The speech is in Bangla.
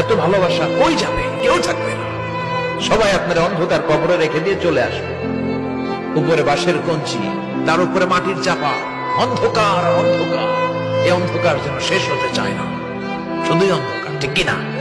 এত ভালোবাসা কই যাবে? কেউ থাকবে না। সবাই আপনার অন্ধকার কবরে রেখে দিয়ে চলে আসবে। উপরে বাঁশের কঞ্চি, তার উপরে মাটির চাপা, অন্ধকার অন্ধকার। এই অন্ধকার যেন শেষ হতে চায় না। শুধুই অন্ধকার, ঠিক কিনা